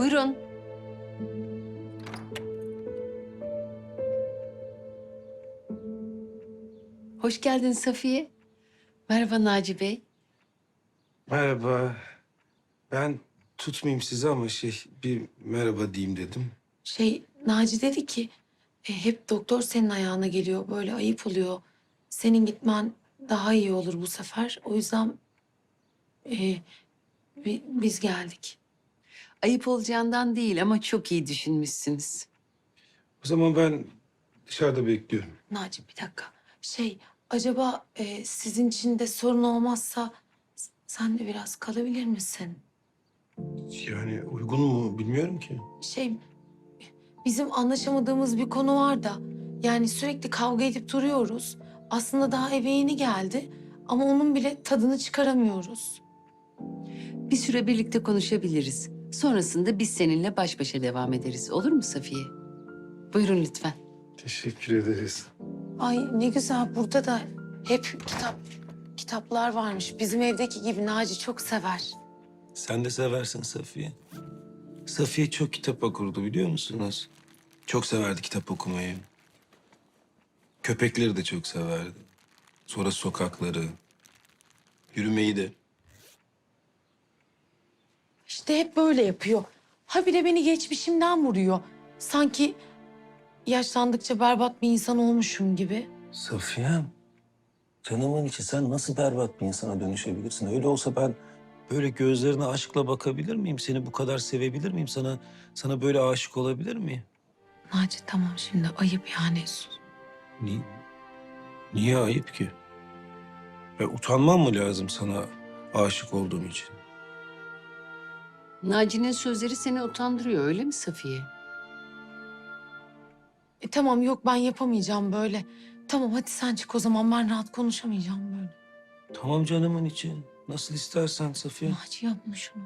Buyurun. Hoş geldin Safiye. Merhaba Naci Bey. Merhaba. Ben tutmayayım sizi ama şey bir merhaba diyeyim dedim. Şey Naci dedi ki "E, hep doktor senin ayağına geliyor böyle ayıp oluyor. Senin gitmen daha iyi olur bu sefer. O yüzden e, bi- biz geldik. Ayıp olacağından değil ama çok iyi düşünmüşsünüz. O zaman ben dışarıda bekliyorum. Naci bir dakika. Şey acaba e, sizin için de sorun olmazsa s- sen de biraz kalabilir misin? Yani uygun mu bilmiyorum ki. Şey bizim anlaşamadığımız bir konu var da yani sürekli kavga edip duruyoruz. Aslında daha eve yeni geldi ama onun bile tadını çıkaramıyoruz. Bir süre birlikte konuşabiliriz. Sonrasında biz seninle baş başa devam ederiz. Olur mu Safiye? Buyurun lütfen. Teşekkür ederiz. Ay ne güzel burada da hep kitap kitaplar varmış. Bizim evdeki gibi Naci çok sever. Sen de seversin Safiye. Safiye çok kitap okurdu biliyor musunuz? Çok severdi kitap okumayı. Köpekleri de çok severdi. Sonra sokakları, yürümeyi de. İşte hep böyle yapıyor. Habire beni geçmişimden vuruyor. Sanki yaşlandıkça berbat bir insan olmuşum gibi. Safiyem, canımın içi sen nasıl berbat bir insana dönüşebilirsin? Öyle olsa ben böyle gözlerine aşkla bakabilir miyim? Seni bu kadar sevebilir miyim? Sana sana böyle aşık olabilir miyim? Naci tamam şimdi ayıp yani. Niye, niye ayıp ki? Ya utanmam mı lazım sana aşık olduğum için? Naci'nin sözleri seni utandırıyor öyle mi Safiye? E, tamam yok ben yapamayacağım böyle. Tamam hadi sen çık o zaman ben rahat konuşamayacağım böyle. Tamam canımın içi. Nasıl istersen Safiye. Naci yapma şunu.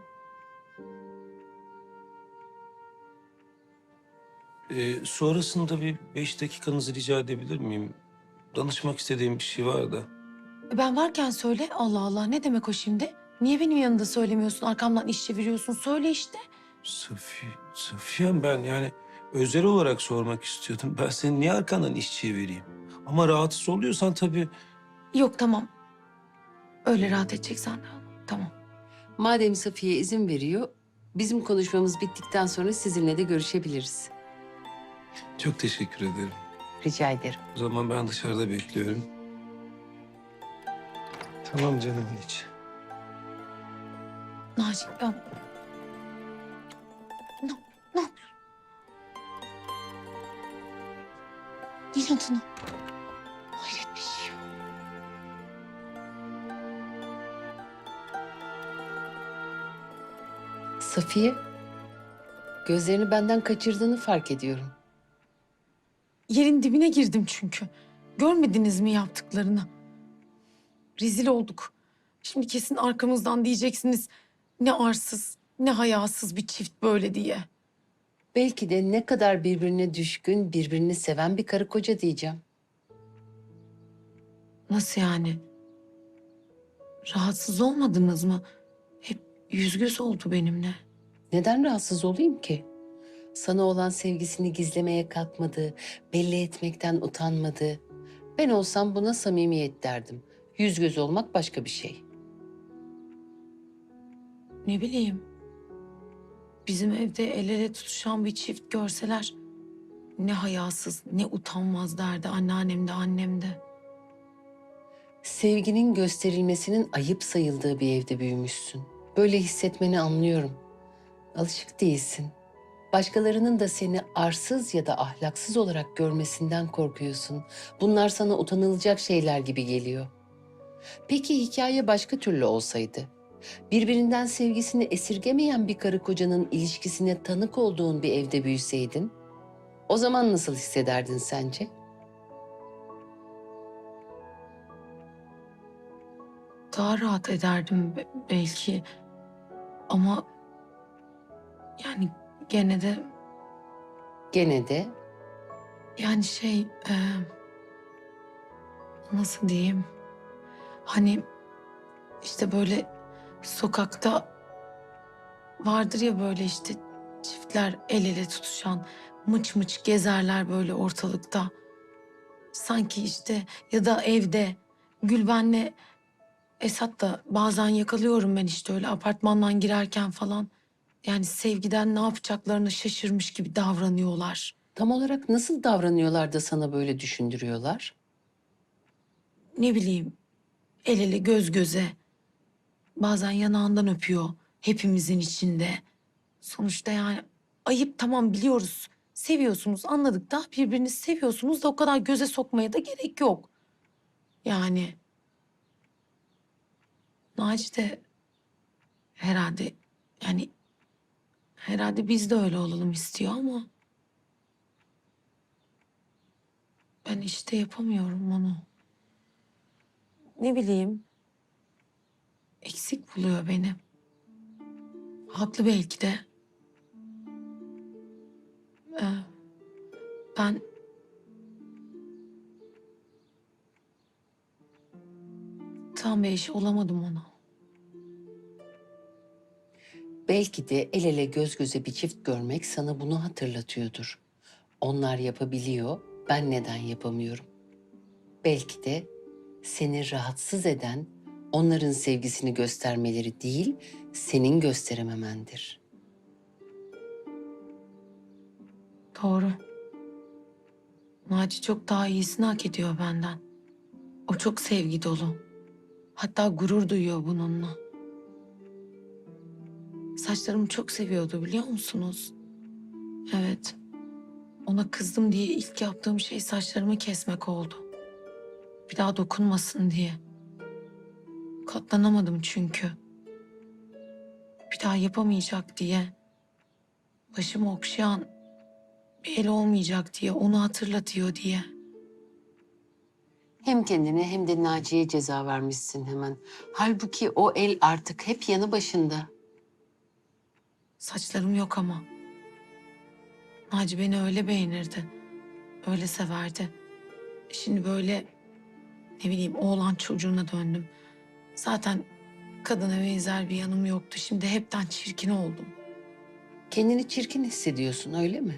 Ee, sonrasında bir beş dakikanızı rica edebilir miyim? Danışmak istediğim bir şey var da. E, Ben varken söyle Allah Allah ne demek o şimdi? Niye benim yanında söylemiyorsun arkamdan iş çeviriyorsun söyle işte. Safiye, Safiye'm ben yani özel olarak sormak istiyordum. Ben senin niye arkandan iş çevireyim? Ama rahatsız oluyorsan tabii Yok tamam. Öyle rahat edeceksen de tamam. Madem Safiye izin veriyor, bizim konuşmamız bittikten sonra sizinle de görüşebiliriz. çok teşekkür ederim. Rica ederim. O zaman ben dışarıda bekliyorum. Tamam canımın içi. Naci ben... Ne, ne yapıyorsun? İnadına. Hayret bir şey yok. Safiye, gözlerini benden kaçırdığını fark ediyorum. Yerin dibine girdim çünkü. Görmediniz mi yaptıklarını? Rezil olduk. Şimdi kesin arkamızdan diyeceksiniz ne arsız, ne hayasız bir çift böyle diye. Belki de ne kadar birbirine düşkün, birbirini seven bir karı koca diyeceğim. Nasıl yani? Rahatsız olmadınız mı? Hep yüz göz oldu benimle. Neden rahatsız olayım ki? Sana olan sevgisini gizlemeye kalkmadı, belli etmekten utanmadı. Ben olsam buna samimiyet derdim. Yüz göz olmak başka bir şey. Ne bileyim. Bizim evde el ele tutuşan bir çift görseler ne hayasız ne utanmaz derdi anneannem de annem de. Sevginin gösterilmesinin ayıp sayıldığı bir evde büyümüşsün. Böyle hissetmeni anlıyorum. Alışık değilsin. Başkalarının da seni arsız ya da ahlaksız olarak görmesinden korkuyorsun. Bunlar sana utanılacak şeyler gibi geliyor. Peki hikaye başka türlü olsaydı? Birbirinden sevgisini esirgemeyen bir karı kocanın ilişkisine tanık olduğun bir evde büyüseydin, o zaman nasıl hissederdin sence? Daha rahat ederdim be- belki. Ama yani gene de Gene de yani şey e, nasıl diyeyim? Hani işte böyle sokakta vardır ya böyle işte Çiftler el ele tutuşan, mıç mıç gezerler böyle ortalıkta. Sanki işte ya da evde Gülben'le Esat da bazen yakalıyorum ben işte öyle apartmandan girerken falan. Yani sevgiden ne yapacaklarını şaşırmış gibi davranıyorlar. Tam olarak nasıl davranıyorlar da sana böyle düşündürüyorlar? Ne bileyim el ele göz göze. Bazen yanağından öpüyor hepimizin içinde. Sonuçta yani ayıp tamam biliyoruz. Seviyorsunuz anladık da birbirinizi seviyorsunuz da o kadar göze sokmaya da gerek yok. Yani Naci de herhalde yani herhalde biz de öyle olalım istiyor ama ben işte yapamıyorum onu. Ne bileyim eksik buluyor beni. Haklı belki de. Ee, ben tam bir eş olamadım ona. Belki de el ele göz göze bir çift görmek sana bunu hatırlatıyordur. Onlar yapabiliyor, ben neden yapamıyorum? Belki de seni rahatsız eden onların sevgisini göstermeleri değil, senin gösterememendir. Doğru. Naci çok daha iyisini hak ediyor benden. O çok sevgi dolu. Hatta gurur duyuyor bununla. Saçlarımı çok seviyordu biliyor musunuz? Evet. Ona kızdım diye ilk yaptığım şey saçlarımı kesmek oldu. Bir daha dokunmasın diye. Katlanamadım çünkü. Bir daha yapamayacak diye. Başımı okşayan bir el olmayacak diye, onu hatırlatıyor diye. Hem kendine hem de Naciye ceza vermişsin hemen. Halbuki o el artık hep yanı başında. Saçlarım yok ama. Naci beni öyle beğenirdi. Öyle severdi. Şimdi böyle ne bileyim oğlan çocuğuna döndüm. Zaten kadına benzer bir yanım yoktu. Şimdi hepten çirkin oldum. Kendini çirkin hissediyorsun öyle mi?